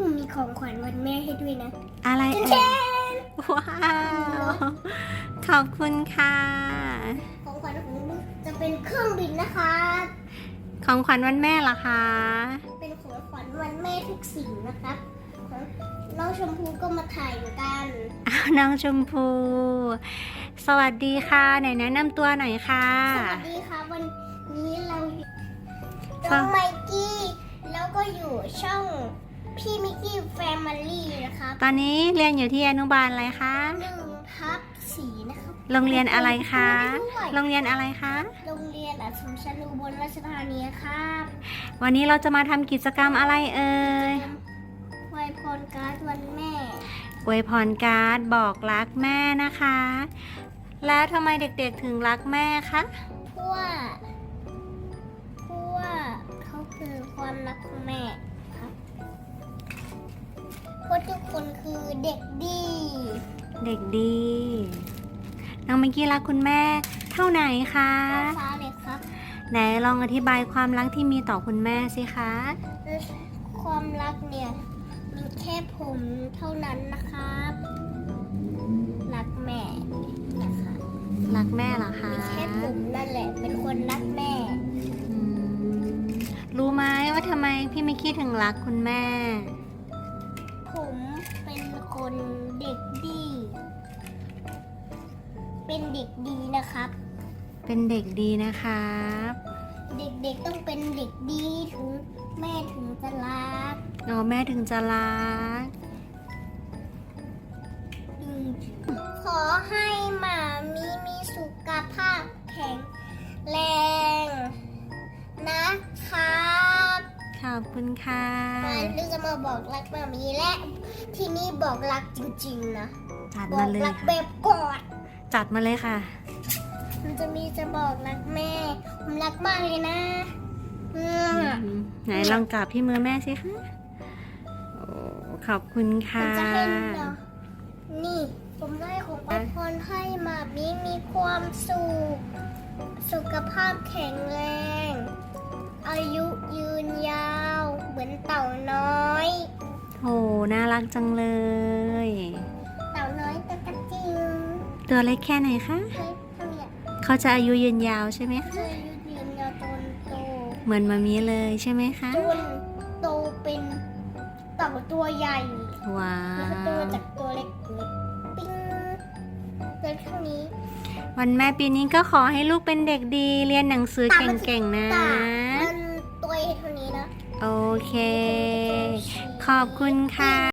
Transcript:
ผมมีของขวัญวันแม่ให้ด้วยนะอะไรเจนเอ่ยว้าว ขอบคุณค่ะ ของขวัญของลูกจะเป็นเครื่องบินนะคะ ของขวัญวันแม่เหรอคะ เป็นของขวัญวันแม่ทุกสิ่งนะครับของน้องชมพูก็มาถ่ายเหมือนกัน อ้าวน้องชมพู สวัสดีค่ะ ไหนแนะนำตัวหน่อยค่ะ สวัสดีค่ะวันนี้เราอยู่ฟัน้องงไมกี้ แล้วก็อยู่ช่อง พี่มิกกี้แฟมิลี่นะครับตอนนี้เรียนอยู่ที่อนุบาลอะไรคะ หนึ่งทับสี่นะครับโรงเรียนอะไรคะด้วยโรงเรียนอะไรคะ โรงเรียนอัศมชัญอุบลราชธานีครับวันนี้เราจะมาทำกิจกรรมอะไรเอ่ยไวยพรการ์ดวันแม่ อวยพรการ์ดบอกรักแม่นะคะ แล้วทำไมเด็กๆถึงรักแม่คะ เพราะว่าเพราะว่าเขาคือความรัก คนคือเด็กดี เด็กดี น้องเมกกี้รักคุณแม่เท่าไหนคะฟ้าเลยครับ ไหนลองอธิบายความรักที่มีต่อคุณแม่สิคะ ความรักเนี่ย มีแค่ผมเท่านั้นนะครับ รักแม่นะคะรักแม่เหรอคะมีแค่ผมนั่นแหละ เป็นคนรักแม่ อืมรู้ไหมว่าทำไมพี่เมกกี้ถึงรักคุณแม่ผมเป็น คนเด็กดี เป็นเด็กดีนะครับ เป็นเด็กดีนะครับ เด็กๆต้องเป็นเด็กดีถึงแม่ถึงจะรัก อ๋อแม่ถึงจะรัก อบคุณค่ะเราจะมาบอกรักหมามีและที่นี่บอกรักจริงๆนะจัดบอมากเลยรักค่ะแบบกอด จัดมาเลยค่ะ มันจะมีจะบอกรักแม่ ผมรักมากเลยนะอืมไหนลองกราบที่มือแม่สิคะโอ้ขอบคุณผมค่ะ จะให้เดี๋ยวนี่ ผมได้ของอวยพรให้หมามีมีความสุข สุขภาพแข็งแรง อายุยืน น่ารักจังเลย เต่าน้อยตะกะจิงตัวเล็กแค่ไหนคะเฮ้ยเท่าเนี้ยเขาจะอายุยืนยาวใช่ไหมเคคะยอายุยืนยาวจนโตเหมือนมามีเลยใช่ไหมคะจนโตเป็นเต่าตัวใหญ่ว้าแล้วก็โตวจากตัวเล็กๆปิ้งเล็กเท่านี้วันแม่ปีนี้ก็ขอให้ลูกเป็นเด็กดี เรียนหนังสือเก่งๆนะตามันตัวเท่านี้นะโอเค ขอบคุณค่ะ